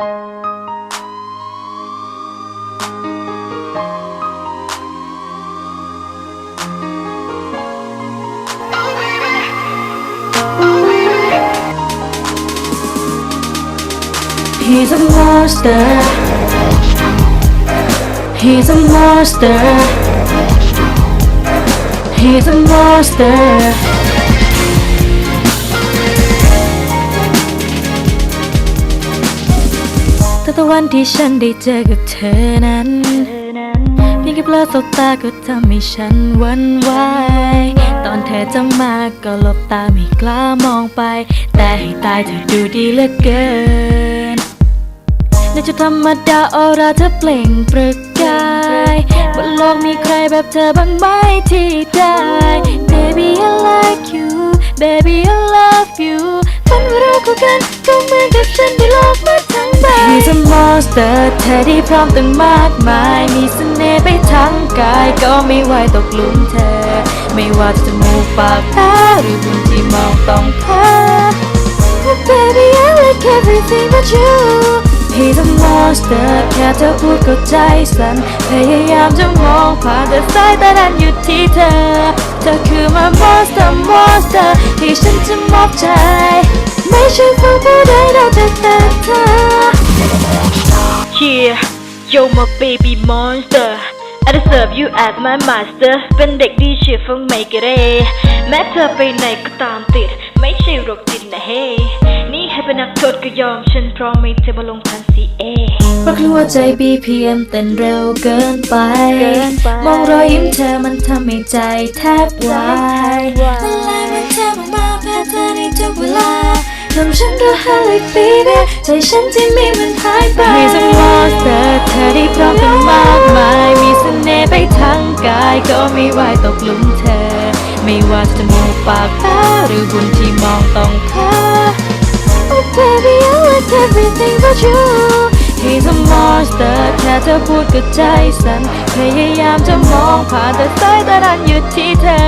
He's a monster. He's a monster. He's a monster. แต่วันที่ฉันได้เจอกับเธอนั้นเพียงแค่เพลอสบตาก็ทำให้ฉันวันไหวตอนเธอจะมาก็หลบตาไม่กล้ามองไป แต่ให้ตายเธอดูดีเหลือเกินในจุดธรรมดาออราเธอเปล่งประกายบนโลกมีใครแบบเธอบ้างไหมที่ได้ Baby I like you Baby I love you ฝันว่าเราคู่กันก็เหมือนกับฉันได้โลก a monster เธอที่พร้อมตั้งมากมาย มีเสน่ห์ไปทั้งกาย ก็ไม่ไหวตกหลุมเธอ ไม่ว่าจะจมูกปากตาหรือบุญที่มองต้องเธอ Oh baby I like everything but you He's a monster แค่เธอพูดก็ใจสั่นพยายามจะมองผ่านแต่สายตานั้นอยู่ที่เธอ เธอคือ my monster monster ที่ฉันจะมอบใจ ไม่ใช่ฟังผู้ใดนอกจากแต่เธอ Yeah, yo my baby monster I deserve you as my master เป็นเด็กดีเชื่อฟังไม่กระเรแม้เธอไปไหนก็ตามติด ไม่ใช่โรคจิตนะเฮ้นี่ให้เป็นนักโทษก็ยอม ฉันพร้อมไม่เธอมาลงทันสีเอเพราะกลัวใจ BPM เต้นเร็วเกินไปเกินไป มองรอยยิ้มเธอมันทำให้ใจแทบวายใจแทบวายละลายมันเธอมากๆแพ้เธอในทุกเวลาทำฉันระหาย baby ใจฉันที่มีมันหายไป He's a monster เธอได้พร้อมกันมากมาย มีเสน่ห์ไปทั้งกายก็ไม่ไหวตกหลุมเธอ ไม่ว่าจะจมูกปากตาหรือบุญที่มองต้องเธอ Oh baby I like everything but you He's a monster แค่เธอพูดก็ใจสั่นพยายามจะมองผ่านแต่สายตานั้นอยู่ที่เธอ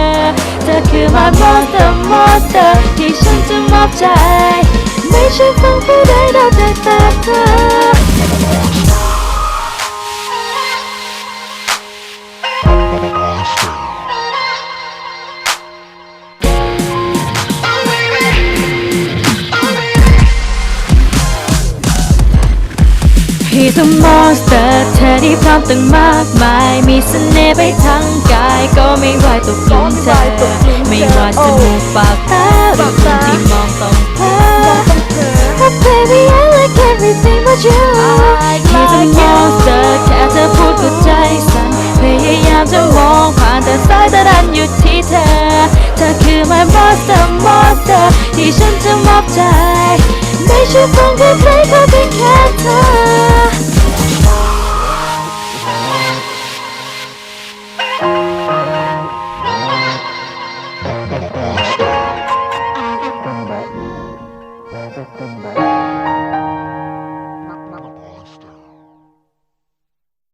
เธอคือ my monster monster ที่ฉันจะมอบใจ ไม่ใช่ฟังผู้ใดนอกจากแต่เธอ He's a monster เธอที่พร้อมตั้งมากมาย มีเสน่ห์ไปทั้งกาย ก็ไม่ไหวตกหลุมเธอ ไม่ว่าจะมูกปากตา my monster monster ที่ฉันจะมอบใจ ไม่ใช่ฟังแค่ใครเขาเป็นแค่เธอ